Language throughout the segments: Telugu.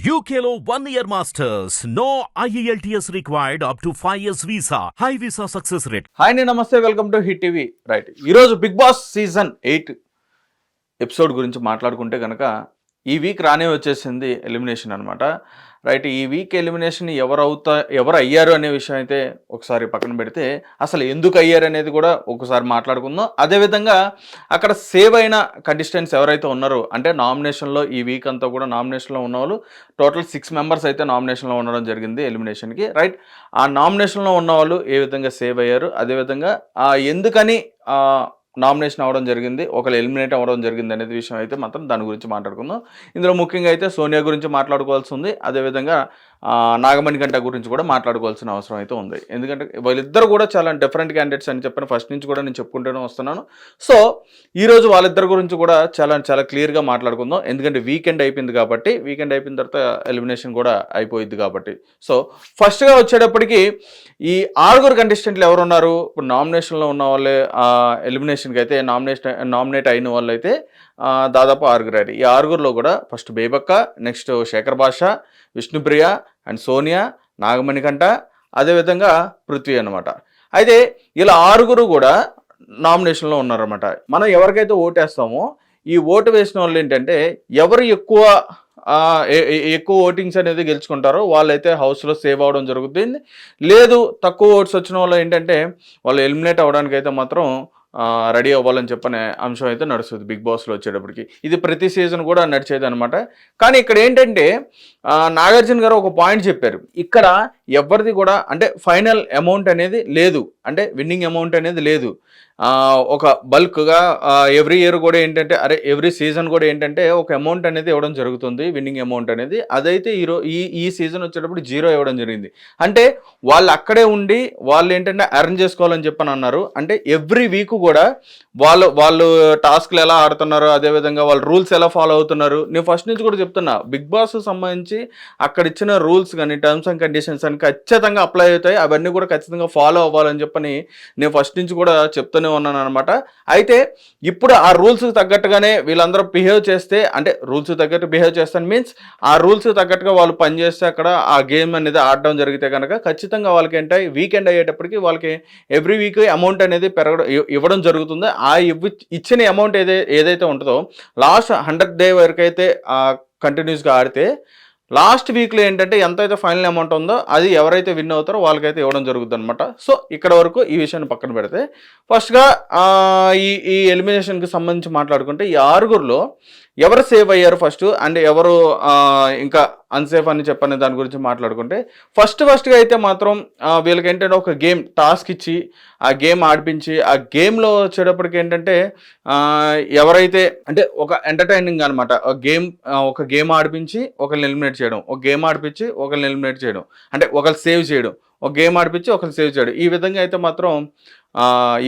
యూకేలో one year masters no IELTS required up to five years visa high visa success rate hi నేను నమస్తే welcome to Hit TV right ఈరోజు Bigg Boss season eight episode గురించి మాట్లాడుకుంటే కనుక ఈ వీక్ రానే వచ్చేసింది ఎలిమినేషన్ అనమాట రైట్ ఈ వీక్ ఎలిమినేషన్ ఎవరు అవుతా ఎవరు అయ్యారు అనే విషయం అయితే ఒకసారి పక్కన పెడితే అసలు ఎందుకు అయ్యారు అనేది కూడా ఒకసారి మాట్లాడుకుందాం. అదేవిధంగా అక్కడ సేవ్ అయిన కంటెస్టెంట్స్ ఎవరైతే ఉన్నారో అంటే నామినేషన్లో ఈ వీక్ అంతా కూడా నామినేషన్లో ఉన్న వాళ్ళు టోటల్ సిక్స్ మెంబర్స్ అయితే నామినేషన్లో ఉండడం జరిగింది ఎలిమినేషన్కి. రైట్ ఆ నామినేషన్లో ఉన్న వాళ్ళు ఏ విధంగా సేవ్ అయ్యారు? అదేవిధంగా ఎందుకని నామినేషన్ అవ్వడం జరిగింది ఒకరు ఎలిమినేట్ అవ్వడం జరిగింది అనేది విషయం అయితే మాత్రం దాని గురించి మాట్లాడుకుందాం. ఇందులో ముఖ్యంగా అయితే సోనియా గురించి మాట్లాడుకోవాల్సి ఉంది. అదేవిధంగా నాగమణి గంట గురించి కూడా మాట్లాడుకోవాల్సిన అవసరం అయితే ఉంది. ఎందుకంటే వాళ్ళిద్దరు కూడా చాలా డిఫరెంట్ క్యాండిడేట్స్ అని చెప్పిన. ఫస్ట్ నుంచి కూడా నేను చెప్పుకుంటూనే వస్తున్నాను. సో ఈరోజు వాళ్ళిద్దరి గురించి కూడా చాలా చాలా క్లియర్గా మాట్లాడుకుందాం. ఎందుకంటే వీకెండ్ అయిపోయింది కాబట్టి వీకెండ్ అయిపోయిన తర్వాత ఎలిమినేషన్ కూడా అయిపోయింది కాబట్టి. సో ఫస్ట్గా వచ్చేటప్పటికి ఈ ఆరుగురు కంటెస్టెంట్లు ఎవరు ఉన్నారు ఇప్పుడు నామినేషన్లో ఉన్న వాళ్ళే ఎలిమినేషన్కి అయితే నామినేషన్ నామినేట్ అయిన వాళ్ళు అయితే దాదాపు ఆరుగురు ఈ ఆరుగురులో కూడా ఫస్ట్ బేబక్క నెక్స్ట్ శేఖర్ భాష విష్ణుప్రియ అండ్ సోనియా నాగమణికంట అదేవిధంగా పృథ్వీ అనమాట అయితే ఇలా ఆరుగురు కూడా నామినేషన్లో ఉన్నారన్నమాట. మనం ఎవరికైతే ఓటేస్తామో ఈ ఓటు వేసిన వాళ్ళు ఏంటంటే ఎవరు ఎక్కువ ఎక్కువ ఓటింగ్స్ అనేది గెలుచుకుంటారో వాళ్ళైతే హౌస్లో సేవ్ అవడం జరుగుతుంది. లేదు తక్కువ ఓట్స్ వచ్చిన వాళ్ళు ఏంటంటే వాళ్ళు ఎలిమినేట్ అవడానికి అయితే మాత్రం రెడీ అవ్వాలని చెప్పనే అంశం అయితే నడుస్తుంది బిగ్ బాస్లో వచ్చేటప్పటికి. ఇది ప్రతి సీజన్ కూడా నడిచేది అనమాట కానీ ఇక్కడ ఏంటంటే నాగార్జున గారు ఒక పాయింట్ చెప్పారు. ఇక్కడ ఎవరిది కూడా అంటే ఫైనల్ అమౌంట్ అనేది లేదు. అంటే విన్నింగ్ అమౌంట్ అనేది లేదు. ఒక బల్క్గా ఎవ్రీ ఇయర్ కూడా ఏంటంటే అరే ఎవ్రీ సీజన్ కూడా ఏంటంటే ఒక అమౌంట్ అనేది ఇవ్వడం జరుగుతుంది విన్నింగ్ అమౌంట్ అనేది. అదైతే ఈరో ఈ ఈ సీజన్ వచ్చేటప్పుడు జీరో ఇవ్వడం జరిగింది. అంటే వాళ్ళు అక్కడే ఉండి వాళ్ళు ఏంటంటే అర్న్ చేసుకోవాలని చెప్పని అన్నారు. అంటే ఎవ్రీ వీక్ కూడా వాళ్ళు వాళ్ళు టాస్క్లు ఎలా ఆడుతున్నారు అదేవిధంగా వాళ్ళు రూల్స్ ఎలా ఫాలో అవుతున్నారు. నేను ఫస్ట్ నుంచి కూడా చెప్తున్నా బిగ్ బాస్ సంబంధించి అక్కడ ఇచ్చిన రూల్స్ కానీ టర్మ్స్ అండ్ కండిషన్స్ అని ఖచ్చితంగా అప్లై అవుతాయి. అవన్నీ కూడా ఖచ్చితంగా ఫాలో అవ్వాలని చెప్పని నేను ఫస్ట్ నుంచి కూడా చెప్తూనే ఉన్నాను అనమాట అయితే ఇప్పుడు ఆ రూల్స్ తగ్గట్టుగానే వీళ్ళందరూ బిహేవ్ చేస్తే అంటే రూల్స్ తగ్గట్టు బిహేవ్ చేస్తాను మీన్స్ ఆ రూల్స్ తగ్గట్టుగా వాళ్ళు పనిచేస్తే అక్కడ ఆ గేమ్ అనేది ఆడడం జరిగితే కనుక ఖచ్చితంగా వాళ్ళకి ఏంటంటే వీకెండ్ అయ్యేటప్పటికి వాళ్ళకి ఎవ్రీ వీక్ అమౌంట్ అనేది పెరగడం ఇవ్వడం జరుగుతుంది. ఆ ఇవ్వ ఇచ్చిన అమౌంట్ ఏదై ఏదైతే ఉంటుందో లాస్ట్ హండ్రెడ్ డే వరకు అయితే కంటిన్యూస్గా ఆడితే లాస్ట్ వీక్లో ఏంటంటే ఎంతైతే ఫైనల్ అమౌంట్ ఉందో అది ఎవరైతే విన్ అవుతారో వాళ్ళకైతే ఇవ్వడం జరుగుతుంది అనమాట సో ఇక్కడ వరకు ఈ విషయాన్ని పక్కన పెడితే ఫస్ట్గా ఈ ఈ ఎలిమినేషన్కి సంబంధించి మాట్లాడుకుంటే ఈ ఆరుగురులో ఎవరు సేవ్ అయ్యారు ఫస్ట్ అండ్ ఎవరు ఇంకా అన్సేఫ్ అని చెప్పని దాని గురించి మాట్లాడుకుంటే ఫస్ట్ ఫస్ట్గా అయితే మాత్రం వీళ్ళకి ఏంటంటే ఒక గేమ్ టాస్క్ ఇచ్చి ఆ గేమ్ ఆడిపించి ఆ గేమ్లో వచ్చేటప్పటికి ఏంటంటే ఎవరైతే అంటే ఒక ఎంటర్టైనింగ్ అనమాట గేమ్ ఒక గేమ్ ఆడిపించి ఒకరిని ఎలిమినేట్ చేయడం. ఒక గేమ్ ఆడిపించి ఒకరిని ఎలిమినేట్ చేయడం. అంటే ఒకరు సేవ్ చేయడం. ఒక గేమ్ ఆడిపించి ఒకరు సేవ్ చేయడం. ఈ విధంగా అయితే మాత్రం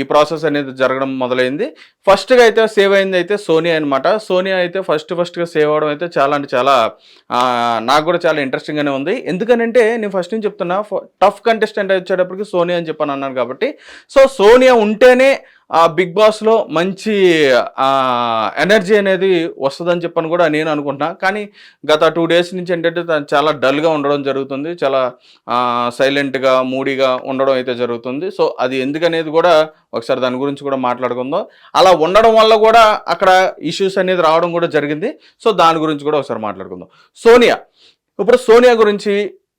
ఈ ప్రాసెస్ అనేది జరగడం మొదలైంది. ఫస్ట్గా అయితే సేవ్ అయింది అయితే సోనియా అనమాట సోనియా అయితే ఫస్ట్ ఫస్ట్గా సేవ్ అవడం అయితే చాలా అంటే చాలా నాకు కూడా చాలా ఇంట్రెస్టింగ్గానే ఉంది. ఎందుకనంటే నేను ఫస్ట్ నుంచి చెప్తున్నా టఫ్ కంటెస్టెంట్ వచ్చేటప్పటికి సోనియా అని చెప్పాను అన్నాను కాబట్టి. సో సోనియా ఉంటేనే ఆ బిగ్ బాస్లో మంచి ఎనర్జీ అనేది వస్తుందని చెప్పని కూడా నేను అనుకుంటున్నా. కానీ గత టూ డేస్ నుంచి ఏంటంటే తను చాలా డల్గా ఉండడం జరుగుతుంది. చాలా సైలెంట్గా మూడీగా ఉండడం అయితే జరుగుతుంది. సో అది ఎందుకనేది కూడా ఒకసారి దాని గురించి కూడా మాట్లాడుకుందాం. అలా ఉండడం వల్ల కూడా అక్కడ ఇష్యూస్ అనేది రావడం కూడా జరిగింది. సో దాని గురించి కూడా ఒకసారి మాట్లాడుకుందాం. సోనియా. ఇప్పుడు సోనియా గురించి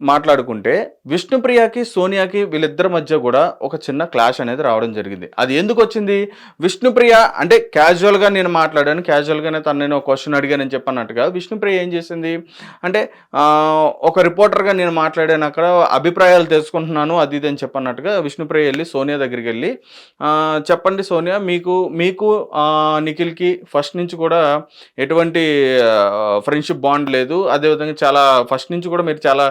మాట్లాడుకుంటే విష్ణుప్రియకి సోనియాకి వీళ్ళిద్దరి మధ్య కూడా ఒక చిన్న క్లాష్ అనేది రావడం జరిగింది. అది ఎందుకు వచ్చింది? విష్ణుప్రియ అంటే క్యాజువల్గా నేను మాట్లాడాను క్యాజువల్గానే తను నేను క్వశ్చన్ అడిగానని చెప్పన్నట్టుగా విష్ణుప్రియ ఏం చేసింది? అంటే ఒక రిపోర్టర్గా నేను మాట్లాడాను అక్కడ అభిప్రాయాలు తెలుసుకుంటున్నాను అది ఇది అని చెప్పన్నట్టుగా విష్ణుప్రియ వెళ్ళి సోనియా దగ్గరికి వెళ్ళి చెప్పండి సోనియా మీకు మీకు నిఖిల్కి ఫస్ట్ నుంచి కూడా ఎటువంటి ఫ్రెండ్షిప్ బాండ్ లేదు. అదేవిధంగా చాలా ఫస్ట్ నుంచి కూడా మీరు చాలా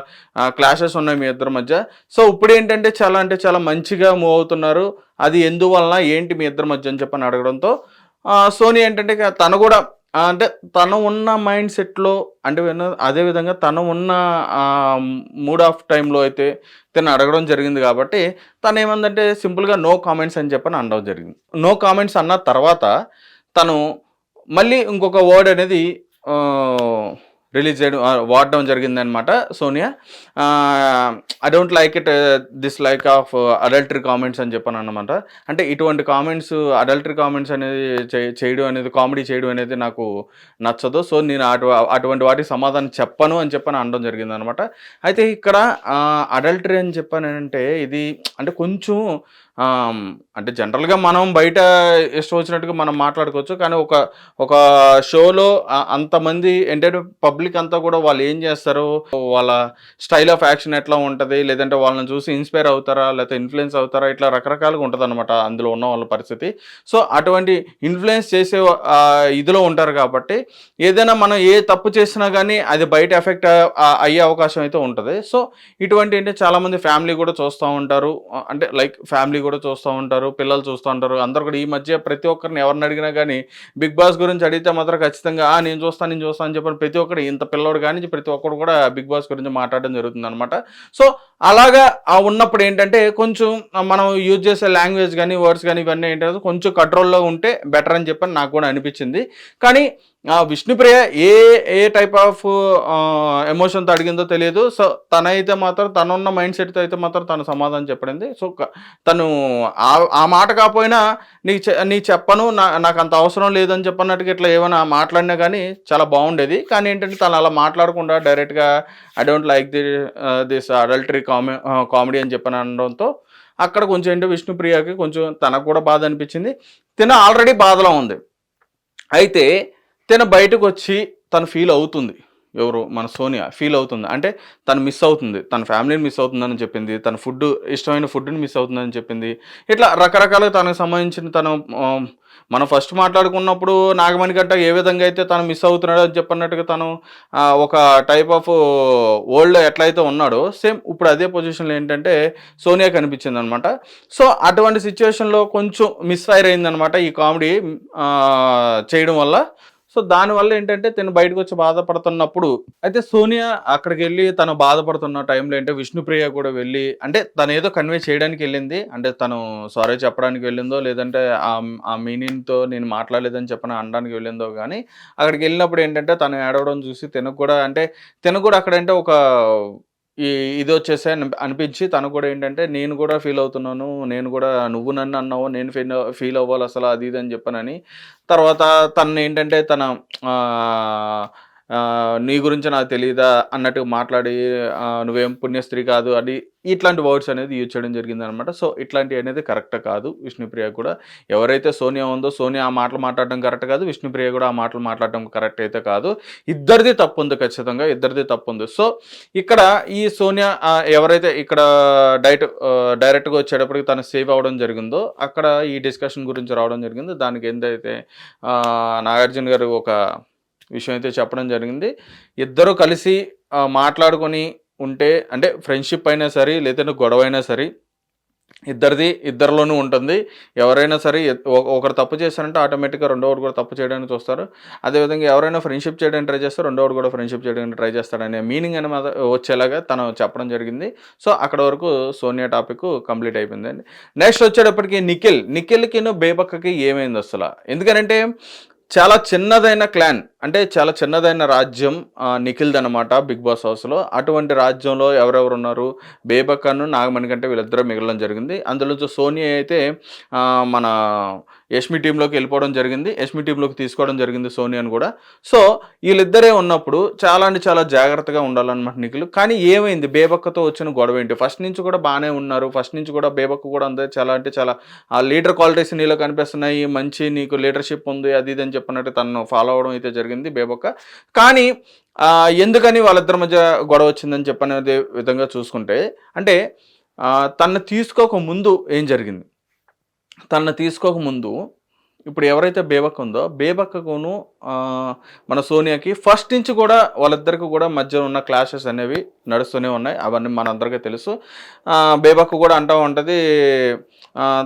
క్లాషెస్ ఉన్నాయి మీ ఇద్దరి మధ్య. సో ఇప్పుడు ఏంటంటే చాలా అంటే చాలా మంచిగా మూవ్ అవుతున్నారు. అది ఎందువలన ఏంటి మీ ఇద్దరి మధ్య అని చెప్పని అడగడంతో సోనీ ఏంటంటే ఇక తను కూడా అంటే తను ఉన్న మైండ్ సెట్లో అంటే అదేవిధంగా అదే విధంగా తను ఉన్న మూడ్ ఆఫ్ టైంలో అయితే తను అడగడం జరిగింది కాబట్టి తను ఏమందంటే సింపుల్గా నో కామెంట్స్ అని చెప్పని అనడం జరిగింది. నో కామెంట్స్ అన్న తర్వాత తను మళ్ళీ ఇంకొక వర్డ్ అనేది రిలీజ్ చేయడం వాడడం జరిగిందనమాట Sonia. I don't like it this like of adultery comments అని చెప్పాను అనమాట అంటే ఇటువంటి కామెంట్స్ అడల్టరీ కామెంట్స్ అనేది చేయడం అనేది కామెడీ చేయడం అనేది నాకు నచ్చదు. సో నేను అటు అటువంటి వాటికి సమాధానం చెప్పను అని చెప్పని అనడం జరిగింది అనమాట అయితే ఇక్కడ అడల్టరీ అని చెప్పానంటే ఇది అంటే కొంచెం అంటే జనరల్గా మనం బయట ఇష్టం వచ్చినట్టుగా మనం మాట్లాడుకోవచ్చు. కానీ ఒక ఒక షోలో అంతమంది ఏంటంటే పబ్లిక్ అంతా కూడా వాళ్ళు ఏం చేస్తారు? వాళ్ళ స్టైల్ ఆఫ్ యాక్షన్ ఎట్లా ఉంటుంది? లేదంటే వాళ్ళని చూసి ఇన్స్పైర్ అవుతారా? లేకపోతే ఇన్ఫ్లుయెన్స్ అవుతారా? ఇట్లా రకరకాలుగా ఉంటుంది అనమాట అందులో ఉన్న వాళ్ళ పరిస్థితి. సో అటువంటి ఇన్ఫ్లుయెన్స్ చేసే ఇదిలో ఉంటారు కాబట్టి ఏదైనా మనం ఏ తప్పు చేసినా కానీ అది బయట ఎఫెక్ట్ అయ్యే అవకాశం అయితే ఉంటుంది. సో ఇటువంటి అంటే చాలామంది ఫ్యామిలీ కూడా చూస్తూ ఉంటారు. అంటే లైక్ ఫ్యామిలీ కూడా చూస్తూ ఉంటారు. పిల్లలు చూస్తూ ఉంటారు. అందరు కూడా ఈ మధ్య ప్రతి ఒక్కరిని ఎవరిని అడిగినా కానీ బిగ్ బాస్ గురించి అడిగితే మాత్రం ఖచ్చితంగా నేను చూస్తాను నేను చూస్తాను అని చెప్పని ప్రతి ఒక్కరు ఇంత పిల్లోడు కానీ ప్రతి ఒక్కరు కూడా బిగ్ బాస్ గురించి మాట్లాడడం జరుగుతుంది అనమాట సో అలాగా ఆ ఉన్నప్పుడు ఏంటంటే కొంచెం మనం యూజ్ చేసే లాంగ్వేజ్ కానీ వర్డ్స్ కానీ ఇవన్నీ ఏంటంటే కొంచెం కంట్రోల్లో ఉంటే బెటర్ అని చెప్పని నాకు కూడా అనిపించింది. కానీ Vishnupriya a a type of ఎమోషన్తో అడిగిందో తెలియదు. సో తనైతే మాత్రం తనున్న మైండ్ సెట్తో అయితే మాత్రం తను సమాధానం చెప్పడింది. సో తను ఆ- ఆ మాట కాకపోయినా నీ చె- చెప్పను నా నాకు అంత అవసరం లేదని చెప్పన్నట్టుగా ఇట్లా ఏమైనా మాట్లాడినా కానీ చాలా బాగుండేది. కానీ ఏంటంటే తను అలా మాట్లాడకుండా డైరెక్ట్గా I don't like the this adultery కామె comedy అని చెప్పని అనడంతో అక్కడ కొంచెం ఏంటో విష్ణుప్రియకి కొంచెం తనకు కూడా బాధ అనిపించింది. తిన ఆల్రెడీ బాధలో ఉంది. అయితే తను బయటకు వచ్చి తను ఫీల్ అవుతుంది. ఎవరు మన సోనియా ఫీల్ అవుతుంది. అంటే తను మిస్ అవుతుంది. తన ఫ్యామిలీని మిస్ అవుతుందని చెప్పింది. తన ఫుడ్ ఇష్టమైన ఫుడ్ని మిస్ అవుతుందని చెప్పింది. ఇట్లా రకరకాల తనకు సంబంధించిన తను మనం ఫస్ట్ మాట్లాడుకున్నప్పుడు నాగమణి గట్ట ఏ విధంగా అయితే తను మిస్ అవుతున్నాడో అని చెప్పన్నట్టుగా తను ఒక టైప్ ఆఫ్ వరల్డ్ ఎట్లయితే ఉన్నాడో సేమ్ ఇప్పుడు అదే పొజిషన్లో ఏంటంటే సోనియా కనిపించింది అనమాట సో అటువంటి సిచ్యువేషన్లో కొంచెం మిస్ ఫైర్ అయిందనమాట ఈ కామెడీ చేయడం వల్ల. సో దానివల్ల ఏంటంటే తను బయటకు వచ్చి బాధపడుతున్నప్పుడు అయితే సోనియా అక్కడికి వెళ్ళి తను బాధపడుతున్న టైంలో ఏంటంటే విష్ణుప్రియ కూడా వెళ్ళి అంటే తను ఏదో కన్వే చేయడానికి వెళ్ళింది. అంటే తను సారీ చెప్పడానికి వెళ్ళిందో లేదంటే ఆ మీనింగ్తో నేను మాట్లాడలేదని చెప్పని అనడానికి వెళ్ళిందో కానీ అక్కడికి వెళ్ళినప్పుడు ఏంటంటే తను ఏడవడం చూసి తనకు కూడా అంటే తను కూడా అక్కడంటే ఒక ఈ ఇది వచ్చేసి అని- అనిపించి తను కూడా ఏంటంటే నేను కూడా ఫీల్ అవుతున్నాను నేను కూడా నువ్వు నన్ను అన్నావు నేను ఫీల్ ఫీల్ అవ్వాలి అసలు అది ఇది అని చెప్పానని. తర్వాత తను ఏంటంటే తన నీ గురించి నాకు తెలియదా అన్నట్టు మాట్లాడి నువ్వేం పుణ్యస్త్రీ కాదు అది ఇట్లాంటి వర్డ్స్ అనేది యూజ్ చేయడం జరిగింది అనమాట సో ఇట్లాంటివి అనేది కరెక్ట్ కాదు విష్ణుప్రియ కూడా. ఎవరైతే సోనియా ఉందో సోనియా ఆ మాటలు మాట్లాడడం కరెక్ట్ కాదు విష్ణుప్రియ కూడా ఆ మాటలు మాట్లాడడం కరెక్ట్ అయితే కాదు. ఇద్దరిది తప్పు ఉంది ఖచ్చితంగా ఇద్దరిది తప్పు ఉంది. సో ఇక్కడ ఈ సోనియా ఎవరైతే ఇక్కడ డైట్ డైరెక్ట్గా వచ్చేటప్పటికి తను సేవ్ అవ్వడం జరిగిందో అక్కడ ఈ డిస్కషన్ గురించి రావడం జరిగింది. దానికి ఏంటైతే నాగార్జున గారు ఒక విషయం అయితే చెప్పడం జరిగింది. ఇద్దరు కలిసి మాట్లాడుకొని ఉంటే అంటే ఫ్రెండ్షిప్ అయినా సరే లేదంటే గొడవ అయినా సరే ఇద్దరిది ఇద్దరిలోనూ ఉంటుంది. ఎవరైనా సరే ఒకరు తప్పు చేశారంటే ఆటోమేటిక్గా రెండోవాడు కూడా తప్పు చేయడానికి చూస్తారు. అదేవిధంగా ఎవరైనా ఫ్రెండ్షిప్ చేయడానికి ట్రై చేస్తే రెండోవాడు కూడా ఫ్రెండ్షిప్ చేయడానికి ట్రై చేస్తాడనే మీనింగ్ అని వచ్చేలాగా తను చెప్పడం జరిగింది. సో అక్కడ వరకు సోనియా టాపిక్ కంప్లీట్ అయిపోయిందండి నెక్స్ట్ వచ్చేటప్పటికి నిఖిల్. నిఖిల్కి బేబక్కకి ఏమైంది అసలు? ఎందుకంటే చాలా చిన్నదైన క్లాన్. అంటే చాలా చిన్నదైన రాజ్యం నిఖిల్ది అనమాట బిగ్ బాస్ హౌస్లో. అటువంటి రాజ్యంలో ఎవరెవరు ఉన్నారు? బేబక్కను నాగమణి కంటే వీళ్ళిద్దరూ మిగలడం జరిగింది. అందులో సోనియా అయితే మన యష్మి టీంలోకి వెళ్ళిపోవడం జరిగింది. యష్మి టీంలోకి తీసుకోవడం జరిగింది సోనియాని కూడా. సో వీళ్ళిద్దరే ఉన్నప్పుడు చాలా అంటే చాలా జాగ్రత్తగా ఉండాలన్నమాట నిఖిల్. కానీ ఏమైంది? బేబక్కతో వచ్చిన గొడవ ఏంటి? ఫస్ట్ నుంచి కూడా బాగానే ఉన్నారు. ఫస్ట్ నుంచి కూడా బేబక్క కూడా అందరూ చాలా అంటే చాలా ఆ లీడర్ క్వాలిటీస్ నీలో కనిపిస్తున్నాయి. మంచి నీకు లీడర్షిప్ ఉంది అది ఇది అని చెప్పినట్టు తను ఫాలో అవడం అయితే జరిగింది. బేబక్క. కానీ ఎందుకని వాళ్ళిద్దరి మధ్య గొడవ వచ్చిందని చెప్పనే విధంగా చూసుకుంటే అంటే ఆ, తనను తీసుకోక ముందు ఏం జరిగింది? తనను తీసుకోక ముందు ఇప్పుడు ఎవరైతే బేబక్ ఉందో బేబక్కకును మన సోనియాకి ఫస్ట్ నుంచి కూడా వాళ్ళిద్దరికి కూడా మధ్య ఉన్న క్లాషెస్ అనేవి నడుస్తూనే ఉన్నాయి. అవన్నీ మనందరికీ తెలుసు. బేబక్ కూడా అంటూ ఉంటుంది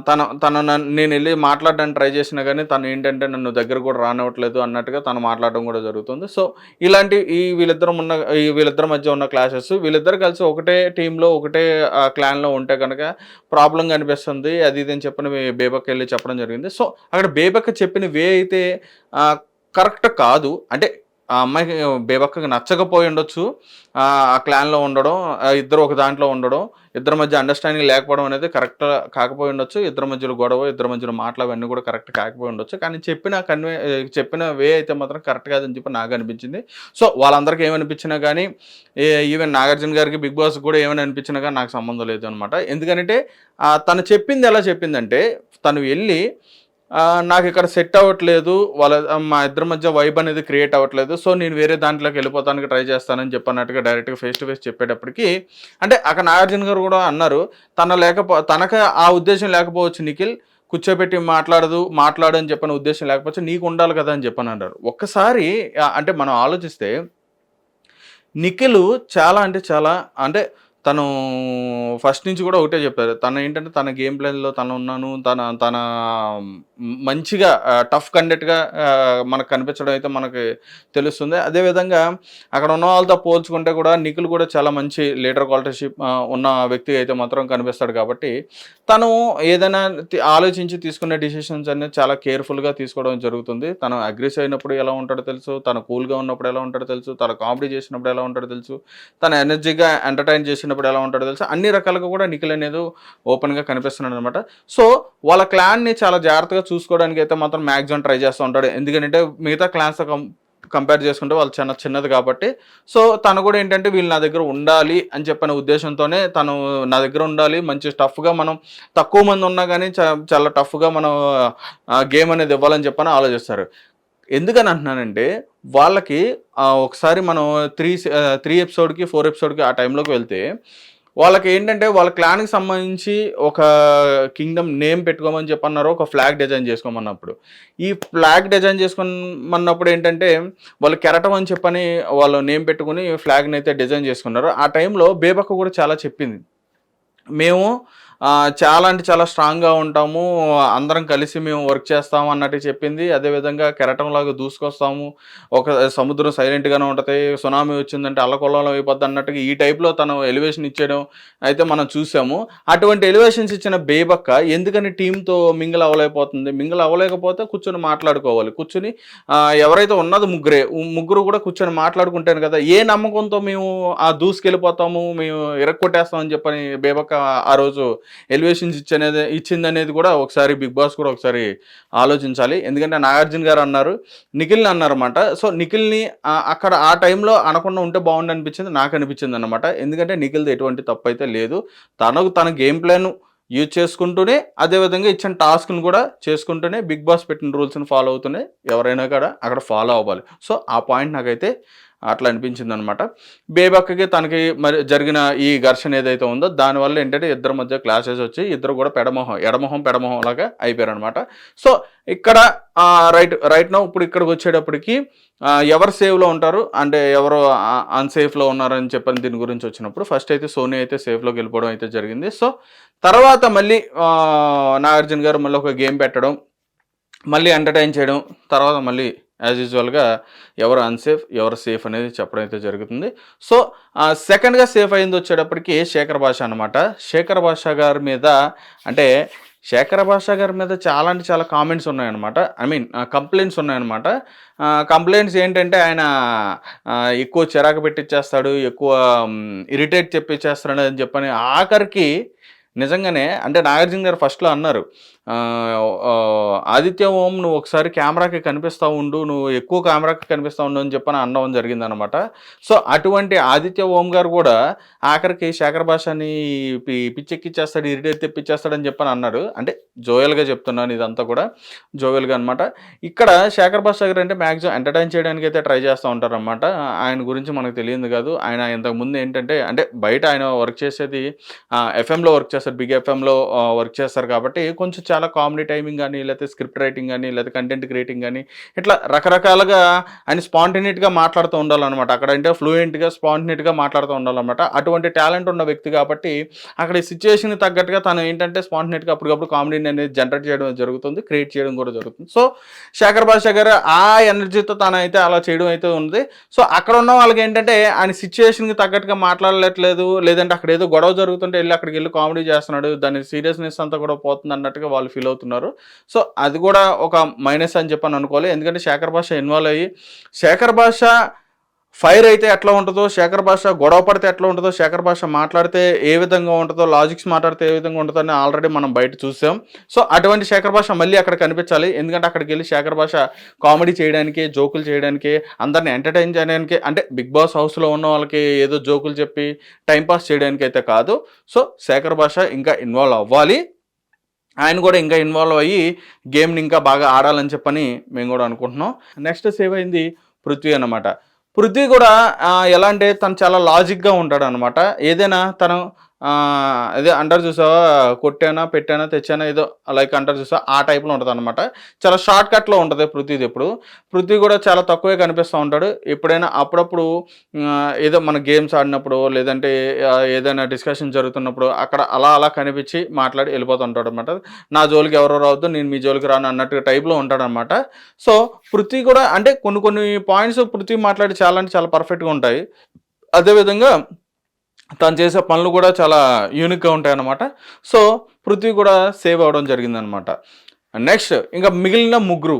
తన తన నన్ను- నేను వెళ్ళి మాట్లాడడానికి ట్రై చేసినా కానీ తను ఏంటంటే నన్ను దగ్గర కూడా రానివ్వట్లేదు అన్నట్టుగా తను మాట్లాడడం కూడా జరుగుతుంది. సో ఇలాంటి ఈ వీళ్ళిద్దరం ఉన్న ఈ వీళ్ళిద్దరి మధ్య ఉన్న క్లాషెస్ వీళ్ళిద్దరు కలిసి ఒకటే టీంలో ఒకటే క్లాన్లో ఉంటే కనుక ప్రాబ్లం కనిపిస్తుంది. అది ఇది అని చెప్పని బేబక్ వెళ్ళి చెప్పడం జరిగింది. సో అక్కడ బేబక్ చెప్పిన వే అయితే కరెక్ట్ కాదు అంటే ఆ అమ్మాయికి బేబక్కకి నచ్చకపోయి ఉండొచ్చు. ఆ క్లాన్లో ఉండడం ఇద్దరు ఒక దాంట్లో ఉండడం ఇద్దరి మధ్య అండర్స్టాండింగ్ లేకపోవడం అనేది కరెక్ట్ కాకపోయి ఉండొచ్చు. ఇద్దరి మధ్యలో గొడవ ఇద్దరి మధ్యలో మాటలు అవన్నీ కూడా కరెక్ట్ కాకపోయి ఉండొచ్చు. కానీ చెప్పిన కన్వే చెప్పిన వే అయితే మాత్రం కరెక్ట్ కాదని చెప్పి నాకు అనిపించింది. సో వాళ్ళందరికీ ఏమనిపించినా కానీ ఈవెన్ నాగార్జున గారికి బిగ్ బాస్ కూడా ఏమని అనిపించినా కానీ నాకు సంబంధం లేదు అనమాట ఎందుకంటే తను చెప్పింది ఎలా చెప్పిందంటే తను వెళ్ళి నాకు ఇక్కడ సెట్ అవ్వట్లేదు. వాళ్ళ మా ఇద్దరి మధ్య వైబ్ అనేది క్రియేట్ అవ్వట్లేదు. సో నేను వేరే దాంట్లోకి వెళ్ళిపోతానికి ట్రై చేస్తానని చెప్పన్నట్టుగా డైరెక్ట్గా ఫేస్ టు ఫేస్ చెప్పేటప్పటికి అంటే అక్కడ నాగార్జున గారు కూడా అన్నారు తన లేకపో తనకు ఆ ఉద్దేశం లేకపోవచ్చు నిఖిల్ కూర్చోబెట్టి మాట్లాడదు మాట్లాడు అని చెప్పిన ఉద్దేశం లేకపోతే నీకు ఉండాలి కదా అని చెప్పని అన్నారు. ఒక్కసారి అంటే మనం ఆలోచిస్తే నిఖిల్ చాలా అంటే చాలా అంటే తను ఫస్ట్ నుంచి కూడా ఒకటే చెప్పారు. తను ఏంటంటే తన గేమ్ ప్లాన్లో తను ఉన్నాను. తన తన మంచిగా టఫ్ కండెక్ట్గా మనకు కనిపించడం అయితే మనకి తెలుస్తుంది. అదేవిధంగా అక్కడ ఉన్న వాళ్ళతో పోల్చుకుంటే కూడా నిఖిల్ కూడా చాలా మంచి లీడర్ క్వాలిటీషిప్ ఉన్న వ్యక్తి అయితే మాత్రం కనిపిస్తాడు కాబట్టి తను ఏదైనా ఆలోచించి తీసుకునే డిసిషన్స్ అనేది చాలా కేర్ఫుల్గా తీసుకోవడం జరుగుతుంది. తను అగ్రెసివ్ అయినప్పుడు ఎలా ఉంటాడో తెలుసు. తను కూల్గా ఉన్నప్పుడు ఎలా ఉంటాడో తెలుసు. తను కామెడీ చేసినప్పుడు ఎలా ఉంటాడో తెలుసు. తను ఎనర్జీగా ఎంటర్టైన్ చేసిన చేసినప్పుడు ఎలా ఉంటాడో తెలుసు? అన్ని రకాలుగా కూడా నిఖిల్ అనేది ఓపెన్గా కనిపిస్తున్నాడు అనమాట సో వాళ్ళ క్లాన్ని చాలా జాగ్రత్తగా చూసుకోవడానికి అయితే మాత్రం మ్యాక్సిమం ట్రై చేస్తూ ఉంటాడు. ఎందుకంటే మిగతా క్లాన్స్ కంపేర్ చేసుకుంటే వాళ్ళు చాలా చిన్నది కాబట్టి. సో తను కూడా ఏంటంటే వీళ్ళు నా దగ్గర ఉండాలి అని చెప్పిన ఉద్దేశంతోనే తను నా దగ్గర ఉండాలి. మంచి టఫ్గా మనం తక్కువ మంది ఉన్నా కానీ చాలా టఫ్గా మనం గేమ్ అనేది ఇవ్వాలని చెప్పని ఆలోచిస్తారు. ఎందుకని అంటున్నానంటే వాళ్ళకి ఒకసారి మనం త్రీ త్రీ ఎపిసోడ్కి ఫోర్ ఎపిసోడ్కి ఆ టైంలోకి వెళ్తే వాళ్ళకి ఏంటంటే వాళ్ళ క్లాన్కి సంబంధించి ఒక కింగ్డమ్ నేమ్ పెట్టుకోమని చెప్పన్నారు ఒక ఫ్లాగ్ డిజైన్ చేసుకోమన్నప్పుడు. ఈ ఫ్లాగ్ డిజైన్ చేసుకోమన్నప్పుడు ఏంటంటే వాళ్ళు కెరటం అని చెప్పని వాళ్ళు నేమ్ పెట్టుకుని ఫ్లాగ్ని అయితే డిజైన్ చేసుకున్నారు. ఆ టైంలో బేబక్క కూడా చాలా చెప్పింది. మేము చాలా అంటే చాలా స్ట్రాంగ్గా ఉంటాము. అందరం కలిసి మేము వర్క్ చేస్తాము అన్నట్టు చెప్పింది. అదేవిధంగా కెరటంలాగా దూసుకొస్తాము. ఒక సముద్రం సైలెంట్గానే ఉంటుంది. సునామీ వచ్చిందంటే అల్లకొల్లం అయిపోద్ది అన్నట్టుగా ఈ టైప్లో తను ఎలివేషన్ ఇచ్చేయడం అయితే మనం చూసాము. అటువంటి ఎలివేషన్స్ ఇచ్చిన బేబక్క ఎందుకని టీంతో మింగిల్ అవ్వలేకపోతుంది? మింగిల్ అవ్వలేకపోతే కూర్చొని మాట్లాడుకోవాలి. కూర్చొని ఎవరైతే ఉన్నది ముగ్గురే ముగ్గురు కూడా కూర్చొని మాట్లాడుకుంటాను కదా ఏ నమ్మకంతో మేము ఆ దూసుకెళ్ళిపోతాము మేము ఇరక్కొట్టేస్తామని చెప్పని బేబక్క ఆ రోజు ఎలివేషన్స్ ఇచ్చనేది ఇచ్చింది అనేది కూడా ఒకసారి బిగ్ బాస్ కూడా ఒకసారి ఆలోచించాలి. ఎందుకంటే నాగార్జున గారు అన్నారు నిఖిల్ని అన్నారన్నమాట. సో నిఖిల్ని అక్కడ ఆ టైంలో అనకుండా ఉంటే బాగుండు అనిపించింది నాకు అనిపించింది అనమాట ఎందుకంటే నిఖిల్ది ఎటువంటి తప్పు అయితే లేదు. తనకు తన గేమ్ ప్లాన్ యూజ్ చేసుకుంటూనే అదేవిధంగా ఇచ్చిన టాస్క్ను కూడా చేసుకుంటూనే బిగ్ బాస్ పెట్టిన రూల్స్ని ఫాలో అవుతూనే ఎవరైనా కూడా అక్కడ ఫాలో అవ్వాలి. సో ఆ పాయింట్ నాకైతే అట్లా అనిపించింది అనమాట బేబక్కకి తనకి మరి జరిగిన ఈ ఘర్షణ ఏదైతే ఉందో దానివల్ల ఏంటంటే ఇద్దరి మధ్య క్లాసెస్ వచ్చి ఇద్దరు కూడా పెడమొహం ఎడమొహం పెడమొహం లాగా అయిపోయారు అనమాట సో ఇక్కడ రైట్ రైట్ నో ఇప్పుడు ఇక్కడికి వచ్చేటప్పటికి ఎవరు సేఫ్లో ఉంటారు? అంటే ఎవరు అన్సేఫ్లో ఉన్నారని చెప్పని దీని గురించి వచ్చినప్పుడు ఫస్ట్ అయితే సోనీ అయితే సేఫ్లోకి వెళ్ళిపోవడం అయితే జరిగింది. సో తర్వాత మళ్ళీ నాగార్జున గారు మళ్ళీ ఒక గేమ్ పెట్టడం మళ్ళీ ఎంటర్టైన్ చేయడం తర్వాత మళ్ళీ యాజ్ యూజువల్గా ఎవరు అన్సేఫ్ ఎవరు సేఫ్ అనేది చెప్పడం అయితే జరుగుతుంది. సో సెకండ్గా సేఫ్ అయింది వచ్చేటప్పటికి శేఖర్ భాష అనమాట శేఖర్ భాష గారి మీద అంటే శేఖర భాష గారి మీద చాలా అంటే చాలా కామెంట్స్ ఉన్నాయన్నమాట. ఐ మీన్ కంప్లైంట్స్ ఉన్నాయన్నమాట. కంప్లైంట్స్ ఏంటంటే ఆయన ఎక్కువ చిరాకు పెట్టిచ్చేస్తాడు ఎక్కువ ఇరిటేట్ చెప్పించేస్తాడు అని చెప్పని ఆఖరికి నిజంగానే అంటే నాగార్జున గారు ఫస్ట్లో అన్నారు. ఆదిత్య ఓం నువ్వు ఒకసారి కెమెరాకి కనిపిస్తూ ఉండు. నువ్వు ఎక్కువ కెమెరాకి కనిపిస్తూ ఉండు అని చెప్పని అనడం జరిగిందనమాట సో అటువంటి ఆదిత్య ఓం గారు కూడా ఆఖరికి శేఖర్ భాషని పి- పిచ్చెక్కిచ్చేస్తాడు ఇరిటేట్ తెప్పించేస్తాడని చెప్పని అన్నాడు అంటే జోయల్గా చెప్తున్నాను ఇదంతా కూడా జోయల్గా అనమాట ఇక్కడ శేఖర్ భాష గారు అంటే మ్యాక్సిమం ఎంటర్టైన్ చేయడానికి అయితే ట్రై చేస్తూ ఉంటారనమాట ఆయన గురించి మనకు తెలియదు కాదు. ఆయన ఇంతకుముందు ఏంటంటే అంటే బయట ఆయన వర్క్ చేసేది ఎఫ్ఎంలో వర్క్ చేస్తారు బిగ్ ఎఫ్ఎంలో వర్క్ చేస్తారు కాబట్టి కొంచెం చాలా కామెడీ టైమింగ్ కానీ లేకపోతే స్క్రిప్ట్ రైటింగ్ కానీ లేకపోతే కంటెంట్ క్రియేటింగ్ కానీ ఇట్లా రకరకాలుగా ఆయన స్పాంటినేట్గా మాట్లాడుతూ ఉండాలన్నమాట. అక్కడ అంటే ఫ్లూయెంట్గా స్పాంటినేట్గా మాట్లాడుతూ ఉండాలన్నమాట. అటువంటి టాలెంట్ ఉన్న వ్యక్తి కాబట్టి అక్కడ ఈ సిచ్యువేషన్కి తగ్గట్టుగా తను ఏంటంటే స్పాంటినేట్గా అప్పటికప్పుడు కామెడీని అనేది జనరేట్ చేయడం జరుగుతుంది క్రియేట్ చేయడం కూడా జరుగుతుంది. సో శేఖర్ భాష గారు ఆ ఎనర్జీతో తను అయితే అలా చేయడం అయితే ఉంది. సో అక్కడ ఉన్న వాళ్ళకి ఏంటంటే ఆయన సిచ్యువేషన్కి తగ్గట్టుగా మాట్లాడలేట్లేదు లేదంటే అక్కడ ఏదో గొడవ జరుగుతుంటే వెళ్ళి అక్కడికి వెళ్ళి కామెడీ చేస్తున్నాడు దాని సీరియస్నెస్ అంతా కూడా పోతుంది అన్నట్టుగా వాళ్ళు ఫీల్ అవుతున్నారు. సో అది కూడా ఒక మైనస్ అని చెప్పని అనుకోవాలి. ఎందుకంటే శేఖర్ భాష ఇన్వాల్వ్ అయ్యి శేఖర్ భాష ఫైర్ అయితే ఎట్లా ఉంటుందో శేఖర్ భాష గొడవ పడితే ఎట్లా ఉంటుందో శేఖర్ భాష మాట్లాడితే ఏ విధంగా ఉంటుందో లాజిక్స్ మాట్లాడితే ఏ విధంగా ఉంటుందో అని ఆల్రెడీ మనం బయట చూసాం. సో అటువంటి శేఖర్ భాష మళ్ళీ అక్కడ కనిపించాలి. ఎందుకంటే అక్కడికి వెళ్ళి శేఖర్ భాష కామెడీ చేయడానికి జోకులు చేయడానికి అందరిని ఎంటర్టైన్ చేయడానికి అంటే బిగ్ బాస్ హౌస్లో ఉన్న వాళ్ళకి ఏదో జోకులు చెప్పి టైంపాస్ చేయడానికి అయితే కాదు. సో శేఖర్ భాష ఇంకా ఇన్వాల్వ్ అవ్వాలి. ఆయన కూడా ఇంకా ఇన్వాల్వ్ అయ్యి గేమ్ని ఇంకా బాగా ఆడాలని చెప్పని మేము కూడా అనుకుంటున్నాం. నెక్స్ట్ సేవ్ అయింది పృథ్వీ అనమాట పృథ్వీ కూడా ఎలా అంటే తను చాలా లాజిక్గా ఉంటాడు అనమాట ఏదైనా తను అదే అంటారు చూసావా? కొట్టానా పెట్టానా తెచ్చానా ఏదో లైక్ అంటారు చూసా ఆ టైప్లో ఉంటుంది అనమాట చాలా షార్ట్ కట్లో ఉంటుంది పృథ్వీది ఎప్పుడు. పృథ్వీ కూడా చాలా తక్కువే కనిపిస్తూ ఉంటాడు. ఎప్పుడైనా అప్పుడప్పుడు ఏదో మన గేమ్స్ ఆడినప్పుడు లేదంటే ఏదైనా డిస్కషన్ జరుగుతున్నప్పుడు అక్కడ అలా అలా కనిపించి మాట్లాడి వెళ్ళిపోతుంటాడు అనమాట నా జోలికి ఎవరో రావద్దు నేను మీ జోలికి రాను అన్నట్టు టైప్లో ఉంటాడనమాట సో పృథ్వీ కూడా అంటే కొన్ని కొన్ని పాయింట్స్ పృథ్వీ మాట్లాడి చాలా అంటే చాలా పర్ఫెక్ట్గా ఉంటాయి. అదేవిధంగా తను చేసే పనులు కూడా చాలా యూనిక్గా ఉంటాయి అన్నమాట సో పృథ్వీ కూడా సేవ్ అవ్వడం జరిగిందనమాట నెక్స్ట్ ఇంకా మిగిలిన ముగ్గురు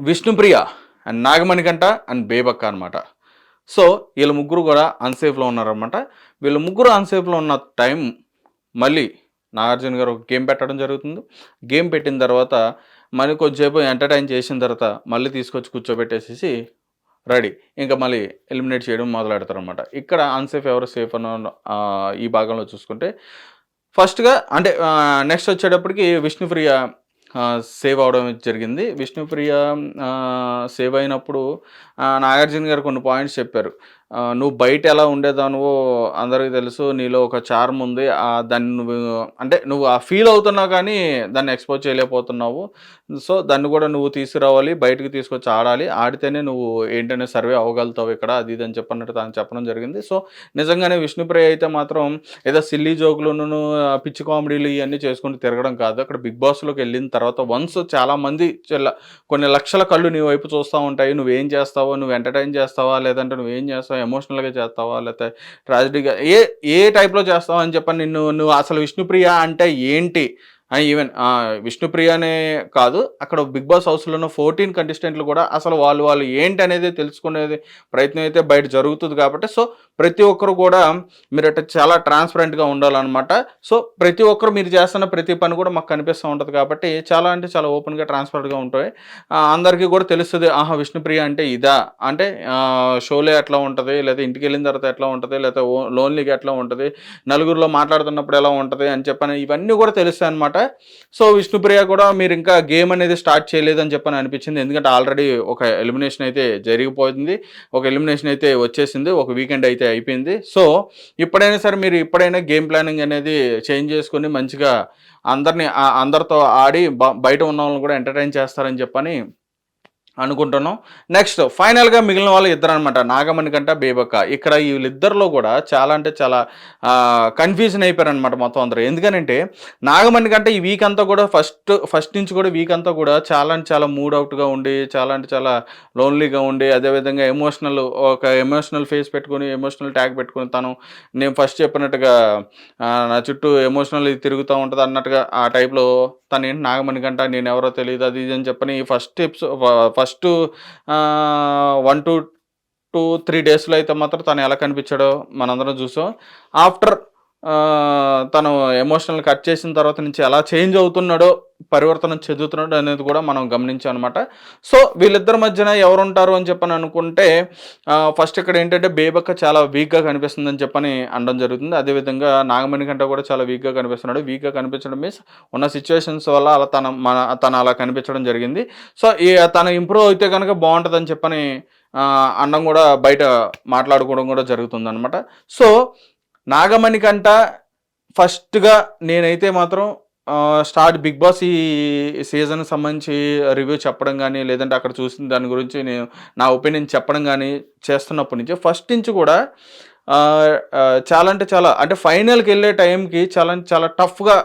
విష్ణుప్రియ అండ్ నాగమణికంట అండ్ బేబక్క అనమాట సో వీళ్ళ ముగ్గురు కూడా అన్సేఫ్లో ఉన్నారనమాట వీళ్ళ ముగ్గురు అన్సేఫ్లో ఉన్న టైం మళ్ళీ నాగార్జున గారు ఒక గేమ్ పెట్టడం జరుగుతుంది. గేమ్ పెట్టిన తర్వాత మళ్ళీ కొద్దిసేపు ఎంటర్టైన్ చేసిన తర్వాత మళ్ళీ తీసుకొచ్చి కూర్చోబెట్టేసేసి రెడీ. ఇంకా మళ్ళీ ఎలిమినేట్ చేయడం మొదలెడతారనమాట ఇక్కడ అన్సేఫ్ ఎవరు సేఫ్ అన్న ఈ భాగంలో చూసుకుంటే ఫస్ట్గా అంటే నెక్స్ట్ వచ్చేటప్పటికి విష్ణుప్రియ సేవ్ అవడం జరిగింది. విష్ణుప్రియ సేవ్ అయినప్పుడు నాగార్జున గారు కొన్ని పాయింట్స్ చెప్పారు. నువ్వు బయట ఎలా ఉండేదానువో అందరికీ తెలుసు నీలో ఒక చార్మ్ ఉంది. దాన్ని నువ్వు అంటే నువ్వు ఆ ఫీల్ అవుతున్నావు కానీ దాన్ని ఎక్స్పోజ్ చేయలేకపోతున్నావు. సో దాన్ని కూడా నువ్వు తీసుకురావాలి బయటకు తీసుకొచ్చి ఆడాలి. ఆడితేనే నువ్వు ఏంటనే సర్వే అవ్వగలుగుతావు ఇక్కడ అది ఇది అని చెప్పన్నట్టు తాను చెప్పడం జరిగింది. సో నిజంగానే విష్ణుప్రియ అయితే మాత్రం ఏదో సిల్లీ జోకులను పిచ్చి కామెడీలు ఇవన్నీ చేసుకుంటూ తిరగడం కాదు. అక్కడ బిగ్ బాస్లోకి వెళ్ళిన తర్వాత వన్స్ చాలామంది కొన్ని లక్షల కళ్ళు నీ వైపు చూస్తూ ఉంటాయి. నువ్వేం చేస్తావో నువ్వు ఎంటర్టైన్ చేస్తావా లేదంటే నువ్వేం చేస్తావు ఎమోషనల్గా చేస్తావా? లేకపోతే ట్రాజడీగా ఏ ఏ టైప్లో చేస్తావా అని చెప్పని నిన్ను నువ్వు అసలు విష్ణుప్రియ అంటే ఏంటి? ఈవెన్ విష్ణుప్రియనే కాదు అక్కడ బిగ్ బాస్ హౌస్లో ఉన్న ఫోర్టీన్ కంటెస్టెంట్లు కూడా అసలు వాళ్ళు వాళ్ళు ఏంటి అనేది తెలుసుకునేది ప్రయత్నం అయితే బయట జరుగుతుంది కాబట్టి సో ప్రతి ఒక్కరు కూడా మీరు అట్లా చాలా ట్రాన్స్పరెంట్గా ఉండాలన్నమాట. సో ప్రతి ఒక్కరు మీరు చేస్తున్న ప్రతి పని కూడా మాకు కనిపిస్తూ ఉంటుంది కాబట్టి చాలా అంటే చాలా ఓపెన్గా ట్రాన్స్పరెంట్గా ఉంటాయి అందరికీ కూడా తెలుస్తుంది ఆహా విష్ణుప్రియ అంటే ఇదా? అంటే షోలే ఎట్లా ఉంటుంది లేదా ఇంటికి వెళ్ళిన తర్వాత ఎట్లా ఉంటుంది లేదా లోన్లీగా ఎట్లా ఉంటుంది నలుగురిలో మాట్లాడుతున్నప్పుడు ఎలా ఉంటుంది అని చెప్పని ఇవన్నీ కూడా తెలుస్తాయి అనమాట సో విష్ణుప్రియ కూడా మీరు ఇంకా గేమ్ అనేది స్టార్ట్ చేయలేదని చెప్పని అనిపించింది. ఎందుకంటే ఆల్రెడీ ఒక ఎలిమినేషన్ అయితే జరిగిపోయింది. ఒక ఎలిమినేషన్ అయితే వచ్చేసింది. ఒక వీకెండ్ అయితే అయిపోయింది. సో ఇప్పుడైనా సరే మీరు ఇప్పుడైనా గేమ్ ప్లానింగ్ అనేది చేంజ్ చేసుకొని మంచిగా అందరిని అందరితో ఆడి బ- బయట ఉన్న వాళ్ళని కూడా ఎంటర్టైన్ చేస్తారని చెప్పని అనుకుంటున్నాం. నెక్స్ట్ ఫైనల్గా మిగిలిన వాళ్ళు ఇద్దరు అనమాట నాగమణి కంట బేబక్క. ఇక్కడ వీళ్ళిద్దరిలో కూడా చాలా అంటే చాలా కన్ఫ్యూజన్ అయిపోయారు అనమాట మొత్తం అందరూ. ఎందుకనంటే నాగమణి కంటే ఈ వీక్ అంతా కూడా ఫస్ట్ ఫస్ట్ నుంచి కూడా వీక్ అంతా కూడా చాలా అంటే చాలా మూడ్ అవుట్గా ఉండి చాలా అంటే చాలా లోన్లీగా ఉండి అదేవిధంగా ఎమోషనల్ ఒక ఎమోషనల్ ఫేస్ పెట్టుకొని ఎమోషనల్ ట్యాగ్ పెట్టుకుని తను నేను ఫస్ట్ చెప్పినట్టుగా నా చుట్టూ ఎమోషనల్ తిరుగుతూ ఉంటుంది అన్నట్టుగా ఆ టైప్లో తను ఏంటి నాగమణి కంట నేను ఎవరో తెలియదు అది ఇది అని చెప్పని first episode first one two two three డేస్లో అయితే మాత్రం తను ఎలా కనిపించాడో మనందరం చూసాం. ఆఫ్టర్ తను ఎమోషనల్ కట్ చేసిన తర్వాత నుంచి ఎలా చేంజ్ అవుతున్నాడో పరివర్తన చెందుతున్నాడు అనేది కూడా మనం గమనించాం అనమాట సో వీళ్ళిద్దరి మధ్యన ఎవరుంటారు అని చెప్పని అనుకుంటే ఫస్ట్ ఇక్కడ ఏంటంటే బేబక్క చాలా వీక్గా కనిపిస్తుందని చెప్పని అనడం జరుగుతుంది. అదేవిధంగా నాగమణి కంటే కూడా చాలా వీక్గా కనిపిస్తున్నాడు. వీక్గా కనిపించడం మీన్స్ ఉన్న సిచ్యువేషన్స్ వల్ల అలా తన మన తను అలా కనిపించడం జరిగింది. సో ఈ తను ఇంప్రూవ్ అయితే కనుక బాగుంటుందని చెప్పని అన్నం కూడా బయట మాట్లాడుకోవడం కూడా జరుగుతుంది అనమాట సో నాగమణి కంట ఫస్ట్గా నేనైతే మాత్రం స్టార్ట్ బిగ్ బాస్ ఈ సీజన్కి సంబంధించి రివ్యూ చెప్పడం కానీ లేదంటే అక్కడ చూసిన దాని గురించి నేను నా ఒపీనియన్ చెప్పడం కానీ చేస్తున్నప్పటి నుంచి ఫస్ట్ నుంచి కూడా చాలా అంటే చాలా అంటే ఫైనల్కి వెళ్ళే టైంకి చాలా చాలా టఫ్గా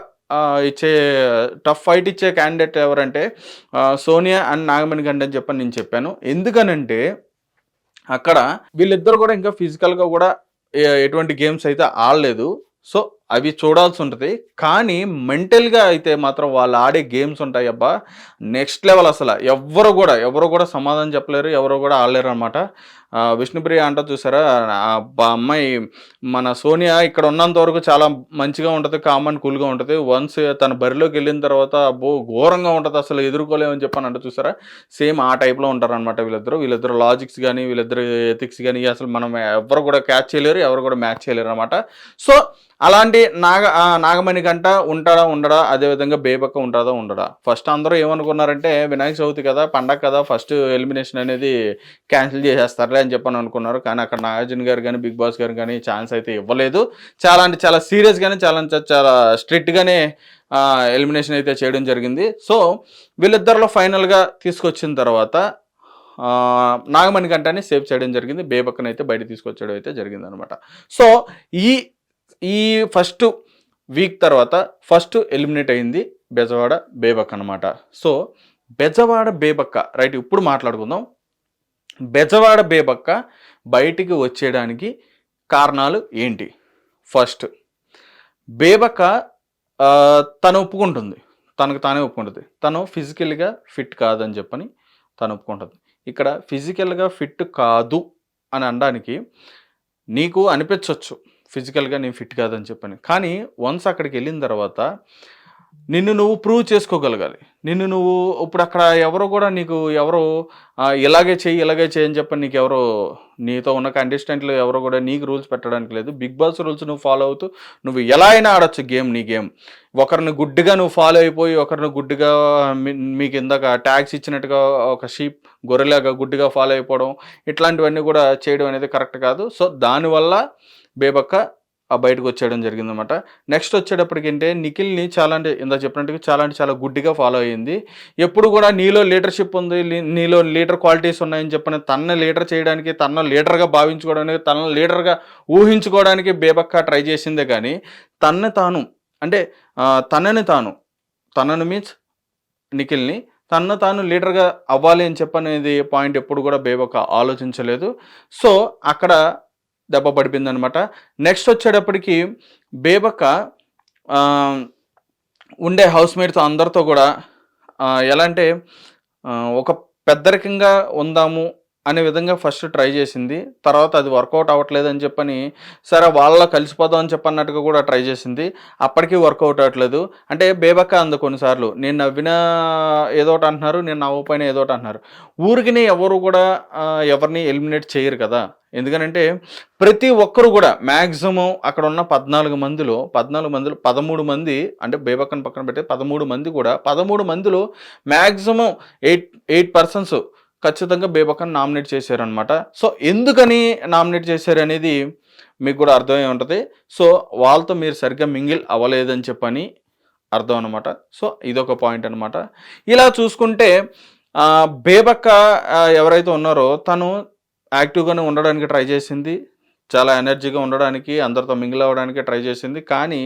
ఇచ్చే టఫ్ ఫైట్ ఇచ్చే క్యాండిడేట్ ఎవరంటే సోనియా అండ్ నాగమణి గంట అని చెప్పని నేను చెప్పాను. ఎందుకనంటే అక్కడ వీళ్ళిద్దరు కూడా ఇంకా ఫిజికల్గా కూడా ఎటువంటి గేమ్స్ అయితే ఆడలేదు. సో అవి చూడాల్సి ఉంటుంది. కానీ మెంటల్గా అయితే మాత్రం వాళ్ళు ఆడే గేమ్స్ ఉంటాయి అబ్బా. నెక్స్ట్ లెవెల్ అసలు. ఎవరు కూడా ఎవరు కూడా సమాధానం చెప్పలేరు ఎవరు కూడా ఆడలేరు అనమాట విష్ణుప్రియ అంట చూసారా? అమ్మాయి మన సోనియా ఇక్కడ ఉన్నంత వరకు చాలా మంచిగా ఉంటుంది కామన్ కూల్గా ఉంటుంది. వన్స్ తన బరిలోకి వెళ్ళిన తర్వాత అబ్బో ఘోరంగా ఉంటుంది అసలు ఎదుర్కోలేమని చెప్పని అంట చూసారా? సేమ్ ఆ టైప్లో ఉంటారనమాట వీళ్ళిద్దరు. వీళ్ళిద్దరు లాజిక్స్ కానీ వీళ్ళిద్దరు ఎథిక్స్ కానీ అసలు మనం ఎవరు కూడా క్యాచ్ చేయలేరు ఎవరు కూడా మ్యాచ్ చేయలేరు అనమాట సో అలాంటి నాగ నాగమణి గంట ఉంటాడా ఉండడా? అదేవిధంగా బేబక్క ఉంటాడా ఉండడా? ఫస్ట్ అందరూ ఏమనుకున్నారంటే వినాయక చవితి కదా పండగ కదా ఫస్ట్ ఎలిమినేషన్ అనేది క్యాన్సిల్ చేసేస్తారులే అని చెప్పని అనుకున్నారు. కానీ అక్కడ నాగార్జున గారు కానీ బిగ్ బాస్ గారు కానీ ఛాన్స్ అయితే ఇవ్వలేదు. చాలా అంటే చాలా సీరియస్గానే చాలా అంటే చాలా స్ట్రిక్ట్గానే ఎలిమినేషన్ అయితే చేయడం జరిగింది. సో వీళ్ళిద్దరిలో ఫైనల్గా తీసుకొచ్చిన తర్వాత నాగమణి గంటని సేవ్ చేయడం జరిగింది. బేబక్కనైతే అయితే బయట తీసుకొచ్చడం అయితే జరిగింది అనమాట సో ఈ ఈ ఫస్ట్ వీక్ తర్వాత ఫస్ట్ ఎలిమినేట్ అయింది బెజవాడ బేబక్ అనమాట సో బెజవాడ బేబక్క రైట్ ఇప్పుడు మాట్లాడుకుందాం. బెజవాడ బేబక్క బయటికి వచ్చేయడానికి కారణాలు ఏంటి? ఫస్ట్ బేబక్క తను ఒప్పుకుంటుంది. తనకు తానే ఒప్పుకుంటుంది. తను ఫిజికల్గా ఫిట్ కాదని చెప్పని తను ఒప్పుకుంటుంది. ఇక్కడ ఫిజికల్గా ఫిట్ కాదు అని అనడానికి నీకు అనిపించవచ్చు ఫిజికల్గా నేను ఫిట్ కాదని చెప్పాను. కానీ వన్స్ అక్కడికి వెళ్ళిన తర్వాత నిన్ను నువ్వు ప్రూవ్ చేసుకోగలగాలి. నిన్ను నువ్వు ఇప్పుడు అక్కడ ఎవరో కూడా నీకు ఎవరో ఇలాగే చెయ్యి ఇలాగే చేయి అని చెప్పని నీకు ఎవరో నీతో ఉన్న కంటెస్టెంట్లు ఎవరో కూడా నీకు రూల్స్ పెట్టడానికి లేదు. బిగ్ బాస్ రూల్స్ నువ్వు ఫాలో అవుతూ నువ్వు ఎలా అయినా ఆడొచ్చు గేమ్ నీ గేమ్ ఒకరిని గుడ్డిగా నువ్వు ఫాలో అయిపోయి ఒకరిని గుడ్డిగా మీకు ఇందాక ట్యాక్స్ ఇచ్చినట్టుగా ఒక షీప్ గొర్రెలాగా గుడ్డిగా ఫాలో అయిపోవడం ఇట్లాంటివన్నీ కూడా చేయడం అనేది కరెక్ట్ కాదు. సో దానివల్ల బేబక్క బయటకు వచ్చేయడం జరిగిందనమాట నెక్స్ట్ వచ్చేటప్పటికంటే నిఖిల్ని చాలా అంటే ఇందాక చెప్పినట్టుగా చాలా అంటే చాలా గుడ్డిగా ఫాలో అయ్యింది ఎప్పుడు కూడా నీలో లీడర్షిప్ ఉంది నీలో లీడర్ క్వాలిటీస్ ఉన్నాయని చెప్పని తన లీడర్ చేయడానికి తన లీడర్గా భావించుకోవడానికి తన లీడర్గా ఊహించుకోవడానికి బేబక్క ట్రై చేసిందే కానీ తనని తాను అంటే తనని తాను తనను మీన్స్ నిఖిల్ని తనను తాను లీడర్గా అవ్వాలి అని చెప్పనేది పాయింట్ ఎప్పుడు కూడా బేబక్క ఆలోచించలేదు. సో అక్కడ దెబ్బ పడిపోయింది అనమాట నెక్స్ట్ వచ్చేటప్పటికి బేబక్క ఉండే హౌస్మేట్తో అందరితో కూడా ఎలా అంటే ఒక పెద్దరికంగా ఉందాము అనే విధంగా ఫస్ట్ ట్రై చేసింది. తర్వాత అది వర్కౌట్ అవ్వట్లేదు అని చెప్పని సరే వాళ్ళ కలిసిపోదాం అని చెప్పన్నట్టుగా కూడా ట్రై చేసింది. అప్పటికీ వర్కౌట్ అవ్వట్లేదు. అంటే బేబక్క అంది కొన్నిసార్లు నేను నవ్విన ఏదోటి అంటున్నారు నేను నవ్వపోయిన ఏదోటి అంటున్నారు. ఊరికినే ఎవరు కూడా ఎవరిని ఎలిమినేట్ చేయరు కదా. ఎందుకనంటే ప్రతి ఒక్కరు కూడా మ్యాక్సిమం అక్కడ ఉన్న పద్నాలుగు మందిలో పద్నాలుగు మందిలో పదమూడు మంది అంటే బేబక్కన్ పక్కన పెట్టి పదమూడు మంది కూడా పదమూడు మందిలో మ్యాక్సిమం ఎయిట్ ఎయిట్ పర్సన్స్ ఖచ్చితంగా బేబక్కన్ నామినేట్ చేశారనమాట సో ఎందుకని నామినేట్ చేశారు అనేది మీకు కూడా అర్థమై ఉంటుంది. సో వాళ్ళతో మీరు సరిగ్గా మింగిల్ అవ్వలేదని చెప్పని అర్థం అనమాట సో ఇదొక పాయింట్ అనమాట ఇలా చూసుకుంటే బేబక్క ఎవరైతే ఉన్నారో తను యాక్టివ్గానే ఉండడానికి ట్రై చేసింది. చాలా ఎనర్జీగా ఉండడానికి అందరితో మింగిల్ అవ్వడానికి ట్రై చేసింది. కానీ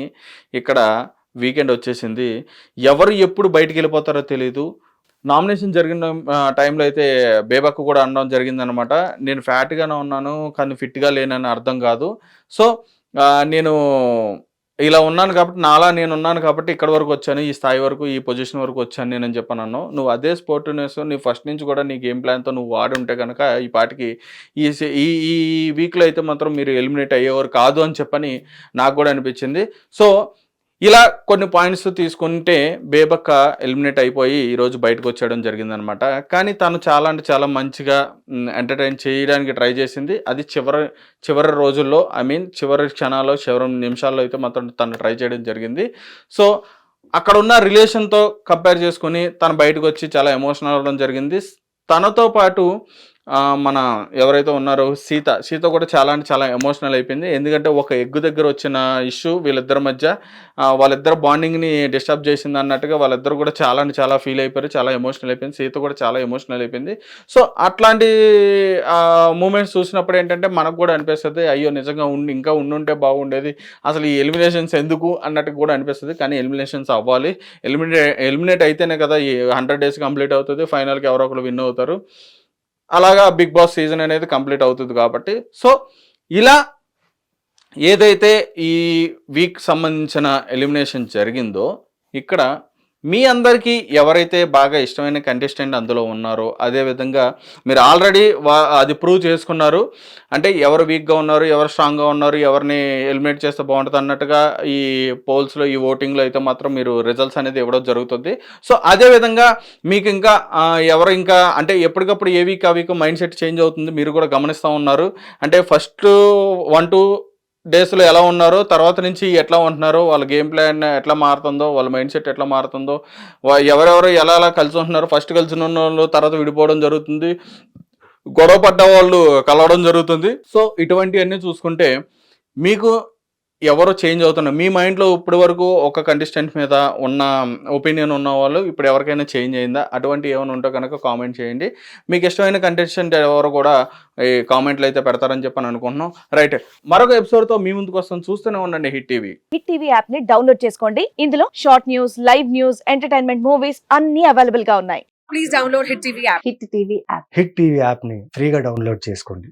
ఇక్కడ వీకెండ్ వచ్చేసింది. ఎవరు ఎప్పుడు బయటికి వెళ్ళిపోతారో తెలియదు నామినేషన్ జరిగిన టైంలో అయితే బేబక్ కూడా అనడం జరిగిందనమాట. నేను ఫ్యాట్గానే ఉన్నాను కానీ ఫిట్గా లేనని అర్థం కాదు. సో నేను ఇలా ఉన్నాను కాబట్టి నాలా నేను ఉన్నాను కాబట్టి ఇక్కడ వరకు వచ్చాను ఈ స్థాయి వరకు ఈ పొజిషన్ వరకు వచ్చాను నేను అని చెప్పాను నువ్వు అదే స్పోర్టివ్నెస్ నీ ఫస్ట్ నుంచి కూడా నీ గేమ్ ప్లాన్తో నువ్వు వాడి ఉంటే కనుక ఈ పాటికి ఈ ఈ ఈ వీక్లో అయితే మాత్రం మీరు ఎలిమినేట్ అయ్యేవారు కాదు అని చెప్పని నాకు కూడా అనిపించింది. సో ఇలా కొన్ని పాయింట్స్ తీసుకుంటే బేబక్క ఎలిమినేట్ అయిపోయి ఈరోజు బయటకు వచ్చేయడం జరిగిందనమాట కానీ తను చాలా అంటే చాలా మంచిగా ఎంటర్టైన్ చేయడానికి ట్రై చేసింది. అది చివరి చివరి రోజుల్లో ఐ మీన్ చివరి క్షణాల్లో చివరి నిమిషాల్లో అయితే మాత్రం తను ట్రై చేయడం జరిగింది. సో అక్కడ ఉన్న రిలేషన్తో కంపేర్ చేసుకుని తను బయటకు వచ్చి చాలా ఎమోషనల్ అవ్వడం జరిగింది. తనతో పాటు మన ఎవరైతే ఉన్నారో సీత సీత కూడా చాలా అంటే చాలా ఎమోషనల్ అయిపోయింది. ఎందుకంటే ఒక ఎగ్గు దగ్గర వచ్చిన ఇష్యూ వీళ్ళిద్దరి మధ్య వాళ్ళిద్దరు బాండింగ్ని డిస్టర్బ్ చేసింది అన్నట్టుగా వాళ్ళిద్దరు కూడా చాలా అంటే చాలా ఫీల్ అయిపోయారు చాలా ఎమోషనల్ అయిపోయింది. సీత కూడా చాలా ఎమోషనల్ అయిపోయింది. సో అట్లాంటి మూమెంట్స్ చూసినప్పుడు ఏంటంటే మనకు కూడా అనిపిస్తుంది అయ్యో నిజంగా ఉండి ఇంకా ఉండుంటే బాగుండేది. అసలు ఈ ఎలిమినేషన్స్ ఎందుకు? అన్నట్టు కూడా అనిపిస్తుంది. కానీ ఎలిమినేషన్స్ అవ్వాలి. ఎలిమినేట్ ఎలిమినేట్ అయితేనే కదా ఈ హండ్రెడ్ డేస్ కంప్లీట్ అవుతుంది. ఫైనల్కి ఎవరో ఒకరు విన్ అవుతారు. అలాగా బిగ్ బాస్ సీజన్ అనేది కంప్లీట్ అవుతుంది కాబట్టి. సో ఇలా ఏదైతే ఈ వీక్ సంబంధించిన ఎలిమినేషన్ జరిగిందో ఇక్కడ మీ అందరికీ ఎవరైతే బాగా ఇష్టమైన కంటెస్టెంట్ అందులో ఉన్నారో అదే విధంగా మీరు ఆల్రెడీ వా అది ప్రూవ్ చేసుకున్నారు. అంటే ఎవరు వీక్గా ఉన్నారు ఎవరు స్ట్రాంగ్గా ఉన్నారు ఎవరిని ఎలిమినేట్ చేస్తే బాగుంటుంది అన్నట్టుగా ఈ పోల్స్లో ఈ ఓటింగ్లో అయితే మాత్రం మీరు రిజల్ట్స్ అనేది ఇవ్వడం జరుగుతుంది. సో అదే విధంగా మీకు ఇంకా ఎవరు ఇంకా అంటే ఎప్పటికప్పుడు ఏ వీక్ ఆ వీక్ మైండ్ సెట్ చేంజ్ అవుతుంది మీరు కూడా గమనిస్తూ ఉన్నారు. అంటే ఫస్ట్ వన్ టూ డేస్లో ఎలా ఉన్నారో తర్వాత నుంచి ఎట్లా ఉంటున్నారో వాళ్ళ గేమ్ ప్లాన్ ఎట్లా మారుతుందో వాళ్ళ మైండ్ సెట్ ఎట్లా మారుతుందో ఎవరెవరు ఎలా ఎలా కలిసి ఉంటున్నారో ఫస్ట్ కలిసి ఉన్న వాళ్ళు తర్వాత విడిపోవడం జరుగుతుంది. గొడవ పడ్డ వాళ్ళు కలవడం జరుగుతుంది. సో ఇటువంటివన్నీ చూసుకుంటే మీకు ఎవరు చేంజ్ అవుతున్నారు మీ మైండ్లో ఇప్పటి వరకు ఒక కంటెస్టెంట్ మీద ఉన్న ఒపీనియన్ ఉన్న వాళ్ళు ఇప్పుడు ఎవరికైనా చేంజ్ అయిందా? అటువంటి ఏమైనా ఉంటే కనుక కామెంట్ చేయండి. మీకు ఇష్టమైన కంటెస్టెంట్ ఎవరు కూడా ఈ కామెంట్లు అయితే పెడతారని చెప్పని అనుకుంటున్నాం. రైట్ మరొక ఎపిసోడ్తో మీ ముందుకు వస్తాం. చూస్తూనే ఉండండి హిట్ టీవీ హిట్ టీవీ యాప్ని డౌన్లోడ్ చేసుకోండి. ఇందులో short news live news entertainment movies అన్ని అవైలబుల్గా ఉన్నాయి. Please download Hit TV app. Hit TV app Hit TV యాప్ని ఫ్రీగా డౌన్లోడ్ చేసుకోండి.